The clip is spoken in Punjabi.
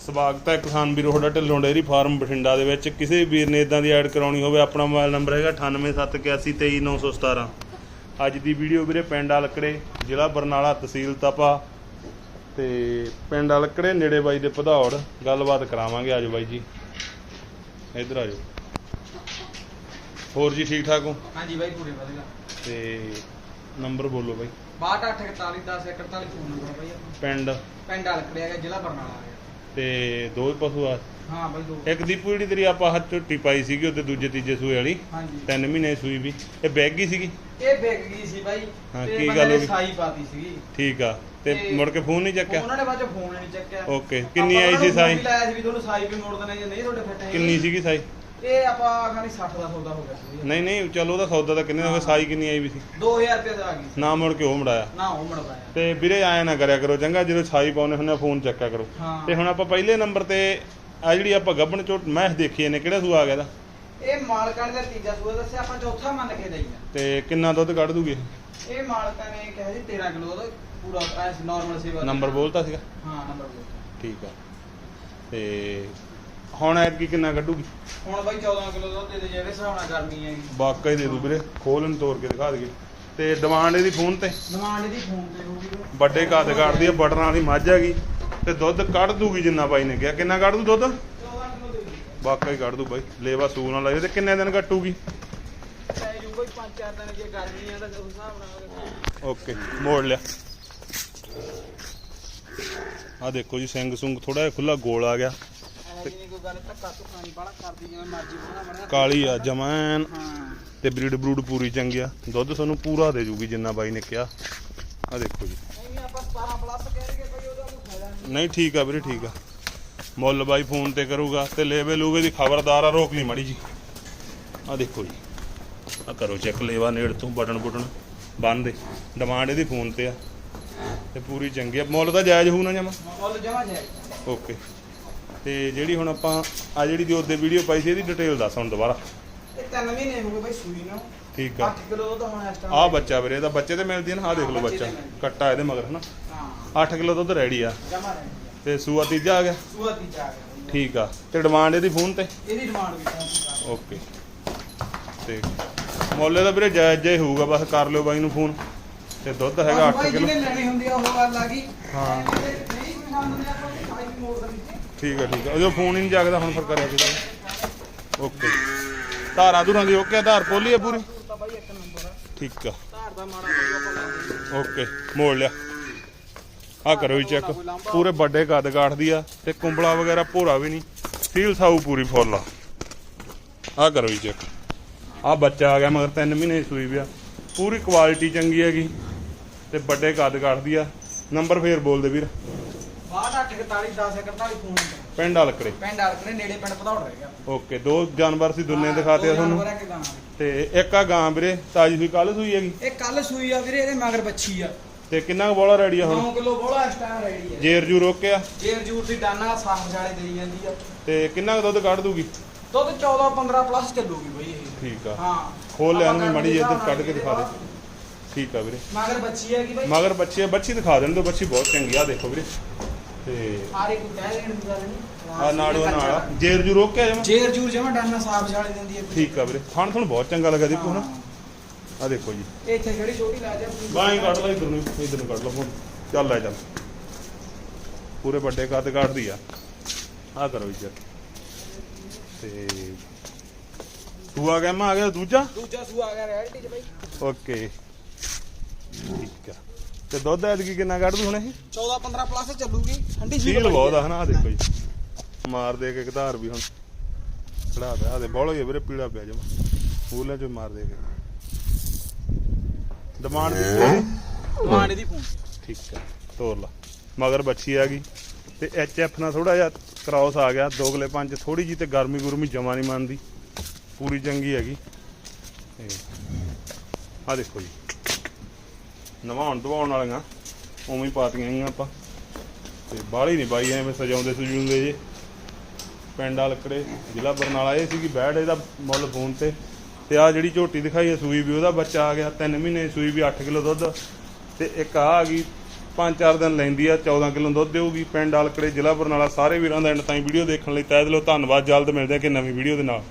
ਸਵਾਗਤ ਹੈ ਕਿਸਾਨ ਵੀਰੋ ਤੁਹਾਡਾ ਢਿੱਲੋਂ ਡੇਅਰੀ ਫਾਰਮ ਬਠਿੰਡਾ ਦੇ ਵਿੱਚ। ਕਿਸੇ ਵੀਰ ਨੇ ਇਦਾਂ ਦੀ ਐਡ ਕਰਾਉਣੀ ਹੋਵੇ ਆਪਣਾ ਮੋਬਾਈਲ ਨੰਬਰ ਹੈਗਾ 9871823917 ਅੱਜ ਦੀ ਵੀਡੀਓ ਵੀਰੇ ਪਿੰਡ ਅਲਕੜੇ ਜ਼ਿਲ੍ਹਾ ਬਰਨਾਲਾ ਤਹਿਸੀਲ ਤਪਾ ਤੇ ਪਿੰਡ ਅਲਕੜੇ ਨੇੜੇ ਬਾਈ ਦੇ ਪਧੌੜ ਗੱਲਬਾਤ ਕਰਾਵਾਂਗੇ ਆਜੋ ਬਾਈ ਜੀ। ਇੱਧਰ ਆਜੋ ਹੋਰ ਜੀ ਠੀਕ ਠਾਕ ਹੋ? ਹਾਂਜੀ ਬਾਈ ਪੂਰੇ ਵਧੀਆ। ਤੇ ਨੰਬਰ ਬੋਲੋ ਬਾਈ। 62481041 ਫੋਨ ਨੰਬਰ ਬਾਈ ਪਿੰਡ। ਪਿੰਡ ਅਲਕੜਿਆ ਗਿਆ ਜ਼ਿਲ੍ਹਾ ਬਰਨਾਲਾ ਆ ਤੇ ਦੋ ਹੀ ਪਸ਼ੂ ਆ। ਹਾਂ ਬਾਈ ਦੋ। ਇੱਕ ਦੀਪੂ ਜਿਹੜੀ ਤੇਰੀ ਆਪਾਂ ਹੱਥ ਝੁੱਟੀ ਪਾਈ ਸੀਗੀ ਉਹਦੇ ਦੂਜੇ ਤੀਜੇ ਸੂਏ ਵਾਲੀ। ਹਾਂਜੀ। ਤਿੰਨ ਮਹੀਨੇ ਸੂਈ ਵੀ। ਇਹ ਬੈਗ ਹੀ ਸੀਗੀ? ਇਹ ਵਿਕ ਗਈ ਸੀ ਬਾਈ। ਹਾਂ, ਕੀ ਗੱਲ ਹੋ ਗਈ? ਸਾਈ ਪਾਤੀ ਸੀਗੀ। ਠੀਕ ਆ। ਤੇ ਤੇ ਮੁੜ ਕੇ ਫੋਨ ਨਹੀਂ ਚੱਕਿਆ? ਉਹਨਾਂ ਨੇ ਬਾਅਦ ਚ ਫੋਨ ਨਹੀਂ ਚੱਕਿਆ। ਓਕੇ। ਕਿੰਨੀ ਆਪਾਂ ਆਈ ਸੀ ਉਹਨਾਂ ਨੂੰ ਸਾਈ? ਵੀ ਲਾਇਆ ਸੀ ਵੀ ਤੁਹਾਨੂੰ ਸਾਈ ਵੀ ਮੋੜ ਦੇਣਾ ਜੇ ਨਹੀਂ ਤੁਹਾਡੇ ਫਿੱਟ ਹੈਗੀ। ਕਿੰਨੀ ਸੀਗੀ ਸਾਈ? ਇਹ ਆਪਾਂ ਖਾਲੀ 60 ਦਾ ਸੌਦਾ ਹੋ ਗਿਆ ਸੀ। ਨਹੀਂ ਨਹੀਂ ਚਲੋ ਉਹਦਾ ਸੌਦਾ ਤਾਂ ਕਿੰਨੇ ਦਾ ਹੋ ਗਿਆ? ਸਾਈ ਕਿੰਨੀ ਆਈ ਵੀ ਸੀ? 2000 ਰੁਪਏ ਦਾ ਆ ਗਈ। ਨਾ ਮੁੜ ਕੇ ਉਹ ਮੜਾਇਆ। ਨਾ ਉਹ ਮੜਦਾ ਆ ਤੇ ਵੀਰੇ ਆਇਆ ਨਾ ਕਰਿਆ ਕਰੋ ਚੰਗਾ ਜਦੋਂ ਸਾਈ ਪਾਉਨੇ ਹੁੰਦੇ ਆ ਫੋਨ ਚੱਕਿਆ ਕਰੋ। ਤੇ ਹੁਣ ਆਪਾਂ ਪਹਿਲੇ ਨੰਬਰ ਤੇ ਆ ਜਿਹੜੀ ਆਪਾਂ ਗੱਬਣ ਚੋਟ ਮੈਚ ਦੇਖੀ ਨੇ ਕਿਹੜਾ ਸੂ ਆ ਗਿਆ ਦਾ ਇਹ ਮਾਲਕਾਂ ਨੇ ਤਾਂ ਤੀਜਾ ਸੂਆ ਦੱਸਿਆ ਆਪਾਂ ਚੌਥਾ ਮੰਨ ਕੇ ਦਈਦਾ ਤੇ ਕਿੰਨਾ ਦੁੱਧ ਕੱਢ ਦੂਗੇ ਇਹ? ਮਾਲਕਾਂ ਨੇ ਕਿਹਾ ਜੀ 13 ਕਿਲੋ ਦਾ ਪੂਰਾ ਐਸ ਨਾਰਮਲ ਸੇਵਾ ਨੰਬਰ ਬੋਲਤਾ ਸੀਗਾ? ਹਾਂ ਨੰਬਰ ਬੋਲ ਠੀਕ ਆ। ਤੇ ਹੁਣ ਐਤਕੀ ਕਿੰਨਾ ਕੱਢੂਗੀ? ਹੁਣ ਬਾਈ 14 ਕਿਲੋ ਦੁੱਧ ਦੇ ਦੇ ਜਿਹੜੇ ਹਿਸਾਬ ਨਾਲ ਗਰਮੀ ਹੈਗੀ ਵਾਕਈ ਦੇ ਦੂ ਵੀਰੇ ਖੋਲਣ ਤੋੜ ਕੇ ਦਿਖਾ ਦਈਏ। ਤੇ ਡਿਮਾਂਡ ਇਹਦੀ ਫੋਨ ਤੇ? ਡਿਮਾਂਡ ਦੀ ਫੋਨ ਤੇ ਹੋਊਗੀ। ਵੱਡੇ ਕੱਦ ਕੱਢਦੀ ਆ ਬਟਨਾਂ ਵਾਲੀ ਮੱਝ ਹੈਗੀ। ਤੇ ਦੁੱਧ ਕੱਢ ਦੂਗੀ ਜਿੰਨਾ ਬਾਈ ਨੇ ਕਿਹਾ। ਕਿੰਨਾ ਕੱਢ ਦੂ ਦੁੱਧ? 14 ਕਿਲੋ ਦੇ ਦੇ। ਵਾਕਈ ਕੱਢ ਦੂ ਬਾਈ। ਲੇਵਾ ਸੂ ਨਾਲ ਲਾਏ ਤੇ ਕਿੰਨੇ ਦਿਨ ਕੱਟੂਗੀ? ਚਾਹੇ ਜੂ ਕੋਈ 5-4 ਦਿਨ ਜੇ ਗਰਮੀ ਆ ਤਾਂ ਉਸ ਹਿਸਾਬ ਨਾਲ ਓਕੇ ਮੋੜ ਲਿਆ। ਆ ਦੇਖੋ ਜੀ ਸਿੰਘ ਸੁੰਗ ਥੋੜਾ ਜਿਹਾ ਖੁੱਲਾ ਗੋਲ ਆ ਗਿਆ। ਐਵੇਂ ਨਹੀਂ ਕੋਈ ਗੱਲ ਧੱਕਾ ਧੁੱਕਾ ਨਹੀਂ ਬਾਲਾ ਕਰਦੀ ਜਿਵੇਂ ਮਰਜ਼ੀ ਬਣਾ ਬਣਾ ਕਾਲੀ ਆ ਜਮੈਨ ਹਾਂ। ਤੇ ਬਰੀਡ ਬਰੂਡ ਪੂਰੀ ਚੰਗੀ ਆ ਦੁੱਧ ਤੁਹਾਨੂੰ ਪੂਰਾ ਦੇ ਜੂਗੀ ਜਿੰਨਾ ਬਾਈ ਨੇ ਕਿਹਾ। ਆ ਦੇਖੋ ਜੀ। ਐਵੇਂ ਆਪਾਂ 17 ਪਲੱਸ ਕਹਿ ਰਹੇ ਬਈ ਉਹਦਾ ਕੋਈ ਫਾਇਦਾ ਨਹੀਂ। ਨਹੀਂ ਠੀਕ ਆ ਵੀਰੇ ਠੀਕ ਆ। ਮੁੱਲ ਬਾਈ ਫੋਨ ਤੇ ਕਰੂਗਾ ਤੇ ਲੇਵੇ ਲੂਵੇ ਦੀ ਖਬਰਦਾਰ ਆ ਰੋਕ ਲਈ ਮੜੀ ਜੀ। ਆ ਦੇਖੋ ਜੀ। ਆ ਕਰੋ ਚੈੱਕ ਲੇਵਾ ਨੇੜ ਤੋਂ ਬਟਨ ਬਟਨ ਬੰਨ ਦੇ ਡਿਮਾਂਡ ਇਹਦੀ ਫੋਨ ਤੇ ਆ। ਤੇ ਪੂਰੀ ਚੰਗੀ ਆ। ਮੁੱਲ ਤਾਂ ਜਾਇਜ਼ ਹੋਊ ਨਾ ਜਮਾ? ਮੁੱਲ ਜਮਾ ਜਾਏ ਓਕੇ। ਤੇ ਜਿਹੜੀ ਹੁਣ ਆਪਾਂ ਆ ਜਿਹੜੀ ਦੀ ਉਹਦੇ ਵੀਡੀਓ ਪਾਈ ਸੀ ਇਹਦੀ ਡਿਟੇਲ ਦੱਸ ਹੁਣ ਦੁਬਾਰਾ। ਇਹ ਤਿੰਨ ਮਹੀਨੇ ਹੋ ਗਏ ਬਈ ਸੂਈ ਨੂੰ। ਠੀਕ ਆ। 8 ਕਿਲੋ ਦੁੱਧ ਹੁਣ ਇਸ ਟਾਈਮ ਆ ਬੱਚਾ ਵੀਰੇ ਇਹਦਾ ਬੱਚੇ ਤੇ ਮਿਲਦੀ ਨਾ ਆ ਦੇਖ ਲਓ ਬੱਚੇ ਤੇ ਮਿਲਦੀ। ਕੱਟਾ ਇਹਦੇ ਮਗਰ ਹਨਾ? ਹਾਂ। 8 ਕਿਲੋ ਦੁੱਧ ਰੈਡੀ ਆ। ਜਮਾ ਰਹੇ ਤੇ ਸੂਆ ਤੀਜਾ ਆ ਗਿਆ? ਸੂਆ ਤੀਜਾ ਆ ਗਿਆ। ਠੀਕ ਆ। ਤੇ ਡਿਮਾਂਡ ਇਹਦੀ ਫੋਨ ਤੇ? ਇਹਦੀ ਡਿਮਾਂਡ ਵੀ ਪਹੁੰਚ ਓਕੇ। ਤੇ ਮੁੱਲ ਦਾ ਵੀਰੇ ਜਾਇਜ਼ ਜਾਇਜ਼ ਹੋਊਗਾ ਬਸ ਕਰ ਲਿਓ ਬਾਈ ਨੂੰ ਫੋਨ ਤੇ ਦੁੱਧ ਹੈਗਾ 8 ਕਿਲੋ। ਜਿਹਨੇ ਲੈਣੀ ਹੁੰਦੀ ਆ ਉਹ ਗੱਲ ਆ ਗਈ। ਹਾਂ। ਠੀਕ ਆ ਠੀਕ ਆ ਉਹ ਫੋਨ ਹੀ ਨਹੀਂ ਜਾਗਦਾ, ਹੁਣ ਫਿਰ ਕਰਿਆ ਕਿਦਾ ਓਕੇ। ਧਾਰਾਂ ਧੁਰਾਂ ਦੀ ਓਕੇ ਧਾਰ ਪੋਲੀ ਆ ਪੂਰੀ? ਠੀਕ ਆ। ਧਾਰ ਦਾ ਮਾੜਾ ਓਕੇ, ਮੋੜ ਲਿਆ। ਆ ਕਰੋ ਜੀ ਚੈੱਕ ਪੂਰੇ ਵੱਡੇ ਕੱਦ ਕਾਠਦੀ ਆ ਤੇ ਕੁੰਬਲਾ ਵਗੈਰਾ ਭੋਰਾ ਵੀ ਨਹੀਂ। ਫੀਲ ਸਾਊ ਪੂਰੀ ਫੁੱਲ ਆ। ਆ ਕਰੋ ਜੀ ਚੈੱਕ ਆ ਬੱਚਾ ਆ ਗਿਆ ਮਗਰ 3 ਮਹੀਨੇ ਸੂਈ ਪਿਆ ਪੂਰੀ ਕੁਆਲਿਟੀ ਚੰਗੀ ਹੈਗੀ। ਤੇ ਵੱਡੇ ਕੱਦ ਕਾਠਦੀ ਆ। ਨੰਬਰ ਫੇਰ ਬੋਲ ਦੇ ਵੀਰ। 62 10 41 ਫੋਨ ਪਿੰਡ ਹਲਕੜੇ ਪਿੰਡ ਆਲਕਨੇ ਨੇੜੇ ਪਿੰਡ ਪਧੌੜ ਰਹਿ ਗਿਆ। ਓਕੇ ਦੋ ਜਾਨਵਰ ਸੀ ਦੁਨੀਆ ਦਿਖਾਤੇ ਆ ਤੁਹਾਨੂੰ। ਤੇ ਇੱਕ ਆ ਗਾਂ ਵੀਰੇ ਤਾਜੀ ਸੂਈ ਕੱਲ ਸੂਈ ਹੈਗੀ? ਇਹ ਕੱਲ ਸੂਈ ਆ ਵੀਰੇ ਇਹਦੇ ਮਗਰ ਬੱਚੀ ਆ। ਤੇ ਕਿੰਨਾ ਕੁ ਬੋਲਾ ਰੈਡੀ ਆ 9 ਹੁਣ ਕਿਲੋ ਬੋਲਾ ਇਸ ਟਾਈਮ ਰੈਡੀ ਹੈ ਜੇਰ ਜੂ ਰੋਕਿਆ ਜੇਰ ਜੂਰ ਦੀ ਡਾਨਾ ਸਾਫ਼ ਜਾਲੇ ਦੇਈ ਜਾਂਦੀ ਆ। ਤੇ ਕਿੰਨਾ ਕੁ ਦੁੱਧ ਕੱਢ ਦੂਗੀ? ਦੁੱਧ 14 15 ਪਲੱਸ ਚੱਲੂਗੀ ਬਈ ਇਹ। ਠੀਕ ਆ। ਹਾਂ। ਖੋਲ ਲਿਆ ਆਪਾਂ ਨੂੰ ਮੜੀ ਇੱਧਰ ਹਿਸਾਬ ਕੱਢ ਕੇ ਦਿਖਾ ਦੇ। ਠੀਕ ਆ ਵੀਰੇ। ਮਗਰ ਬੱਚੀ ਹੈ ਕਿ ਬਈ। ਮਗਰ ਬੱਚੇ ਬੱਚੀ ਦਿਖਾ ਦੇਣ ਦੋ ਬੱਚੀ ਬਹੁਤ ਚੰਗੀ ਆ ਦੇਖੋ ਵੀਰੇ। ਤੇ ਸਾਰੇ ਕੋਈ ਕਹਿ ਦੇਣ ਦੀ ਗੱਲ ਨਹੀਂ। ਆ ਨਾੜੋ ਨਾਲ। ਜੇਰ ਜੂ ਰੋਕਿਆ ਜਮਾ ਜੇਰ ਜੂਰ ਜਮਾ ਡਾਨਾ ਸਾਫ਼ ਜਾਲੇ ਦਿੰਦੀ ਹੈ ਠੀਕ ਆ ਵੀਰੇ। ਖਾਣ ਤੁਹਾਨੂੰ ਬਹੁਤ ਚੰਗਾ ਲੱਗਾ ਦੀਪੂ ਨਾ ਆ ਦੇਖੋ ਜੀ। ਇੱਥੇ ਜਿਹੜੀ ਛੋਟੀ ਲਾ ਜਾ। ਬਾਈ ਕੱਢ ਲੈ ਇਧਰ ਨੂੰ ਇਧਰ ਨੂੰ ਕੱਢ ਲਓ ਹੁਣ। ਚੱਲ ਲੈ ਚੱਲ ਪੂਰੇ ਵੱਡੇ ਕੱਦ ਕੱਢਦੀ ਆ। ਆ ਕਰੋ ਜੀ ਤੇ ਤੂੰ ਆ ਗਿਆ ਮੈਂ ਆ ਗਿਆ ਦੂਜਾ? ਦੂਜਾ ਸੂ ਆ ਗਿਆ ਰਿਐਲਿਟੀ ਚ ਬਈ। ਓਕੇ। ਠੀਕ ਆ। ਤੇ ਦੁੱਧ ਐਤਕੀ ਕਿੰਨਾ ਕੱਢ ਦੂ ਹੁਣ ਇਹ? 14 15 ਪਲੱਸ ਚੱਲੂਗੀ ਠੰਡੀ ਸੀਲ ਬਹੁਤ ਆ ਹਨਾ ਆ ਦੇਖੋ ਜੀ। ਮਾਰ ਦੇ ਕੇ ਧਾਰ ਵੀ ਹੁਣ ਖੜਾ ਪਿਆ ਆ ਦੇ ਬੋਲੋ ਜੀ ਵੀਰੇ ਪੀੜਾ ਪਿਆ ਜਮਾ। ਫੂਲਾਂ ਚੋਂ ਮਾਰ ਦੇ ਕੇ। ਡਿਮਾਂਡ ਦੀ ਮਾਣੇ ਦੀ ਫੋਨ ਠੀਕ ਹੈ ਤੋਰ ਲਾ। ਮਗਰ ਬੱਚੀ ਆ ਗਈ ਤੇ ਐਚ ਐਫ ਨਾਲ ਥੋੜਾ ਜਿਹਾ ਕ੍ਰਾਸ ਆ ਗਿਆ। ਦੋਗਲੇ ਪੰਜ ਥੋੜੀ ਜੀ ਤੇ ਗਰਮੀ ਗੁਰਮੀ ਜਮਾ ਨਹੀਂ ਮੰਨਦੀ। ਪੂਰੀ ਚੰਗੀ ਹੈਗੀ। ਆ ਦੇਖੋ ਜੀ। ਨਵਾਉਣ ਦਵਾਉਣ ਵਾਲੀਆਂ। ਉਵੇਂ ਹੀ ਪਾਤੀਆਂ ਗਈਆਂ ਆਪਾਂ। ਤੇ ਬਾਹਲੀ ਨਹੀਂ ਬਾਈ, ਐਵੇਂ ਸਜਾਉਂਦੇ ਸਜੂੰਦੇ ਜੇ। ਪਿੰਡ ਵਾਲਕੜੇ ਜ਼ਿਲ੍ਹਾ ਬਰਨਾਲਾ, ਇਹ ਸੀਗੀ ਬੈੜ ਇਹਦਾ ਮੁੱਲ ਫੋਨ ਤੇ। ਤੇ ਆ ਜਿਹੜੀ ਝੋਟੀ ਦਿਖਾਈ ਹੈ ਸੂਈ ਵੀ, ਉਹਦਾ ਬੱਚਾ ਆ ਗਿਆ 3 ਮਹੀਨੇ ਸੂਈ ਵੀ 8 ਕਿਲੋ ਦੁੱਧ। ਤੇ ਇੱਕ ਆ ਆ ਗਈ 5-4 ਦਿਨ ਲੈਂਦੀ ਆ 14 ਕਿਲੋ ਦੁੱਧ ਦੇਊਗੀ। ਪਿੰਡ ਆਲਕੜੇ ਜ਼ਿਲ੍ਹਾ ਬਰਨਾਲਾ, ਸਾਰੇ ਵੀਰਾਂ ਦਾ ਐਂਡ ਤਾਈਂ ਵੀਡੀਓ ਦੇਖਣ ਲਈ ਤਹਿ ਦਿਲੋਂ ਧੰਨਵਾਦ। ਜਲਦ ਮਿਲਦੇ ਆ ਕਿ ਨਵੀਂ ਵੀਡੀਓ ਦੇ ਨਾਲ।